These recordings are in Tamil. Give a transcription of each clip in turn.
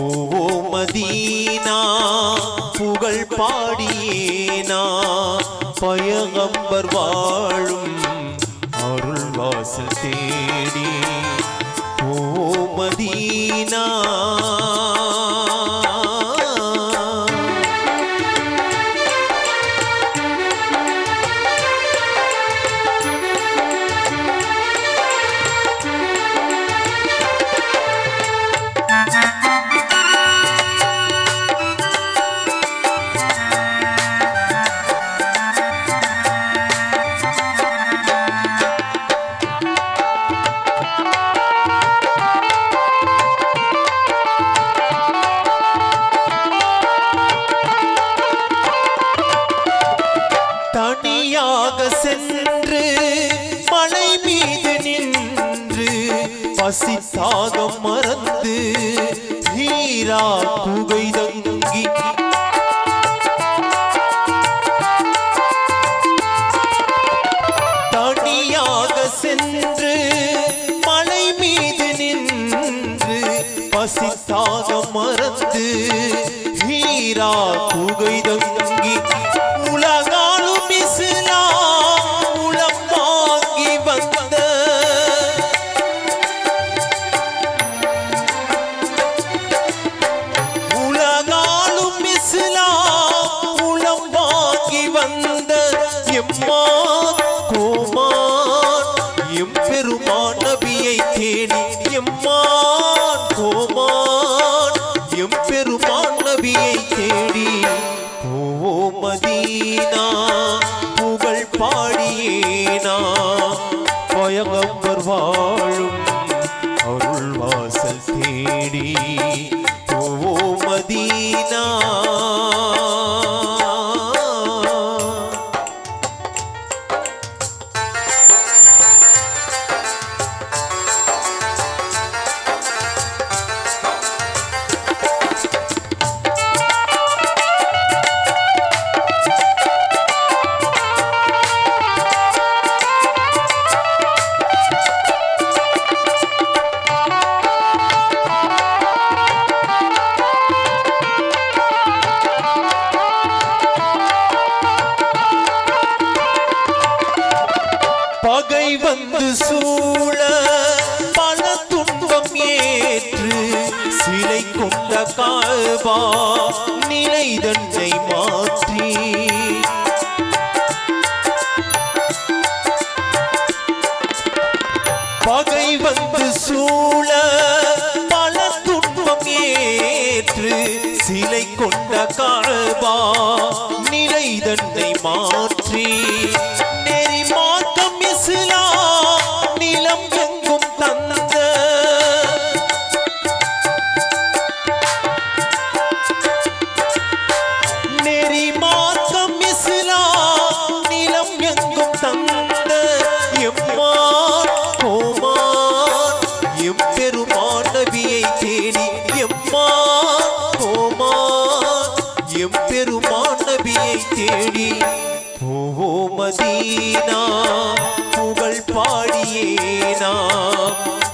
போவோ மதீனா புகழ் பாடியேனா? பயகம்பர் வாழும் அருள் வாசல் தேடி போவோ மதீனா. பசி தாகம் மறந்து ஹீரா புகை தங்கி தனியாக சென்று மலை மீது நின்று பசி தாகம் மறந்து ஹீரா புகை தங்கி வந்த எம்மா கோமான் எம் பெருமான் நபியை தேடி எம்மான் கோமான் எம் பெருமான் நபியை தேடி ஓ மதீனா புகழ் பாடியேனா பயங்கம்பர் வாழும் பகை வந்து சூழ பல துன்பம் ஏற்று சிலை கொண்ட காபா நிலை தன்னை மாற்றி. பகை வந்து சூழ பல துன்பம் ஏற்று சிலை கொண்ட காபா நிலை தன்னை மாற்றி. எம்பெருமான் நபியை தேடி. போவோ மதீனா புகழ் பாடியேனா.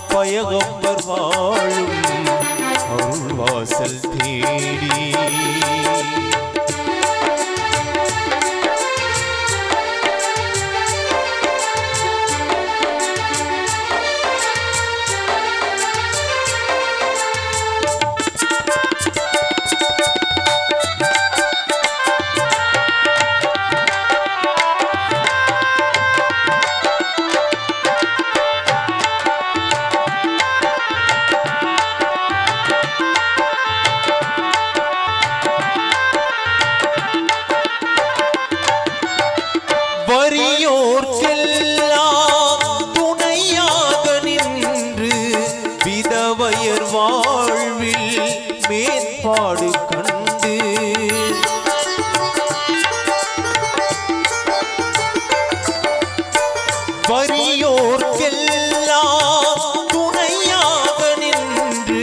பயகம்பர் வாழும் அருள் வாசல் தேடி. வாழ்வில் மேற்பாடு கண்டு வரியோர்க்கெல்லாம் துணையாக நின்று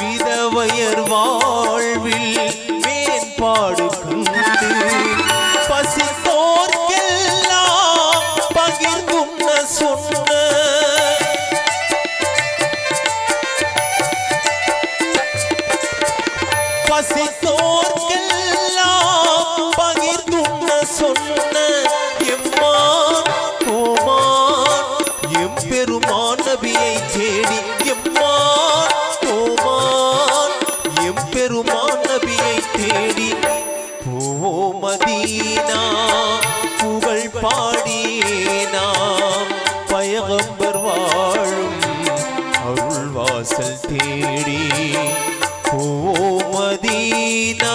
விதவையர் வாழ்வில் பசித்தோர்க்கெல்லாம் பகிர்ந்துண்ண சொன்ன எம்மான் கோமான் எம்பெருமான் நபியை தேடி எம்மான் கோமான் எம்பெருமான் நபியை தேடி போவோ மதீனா புகழ் பாடினா பயகம்பர் வாழும் அருள் মদিনা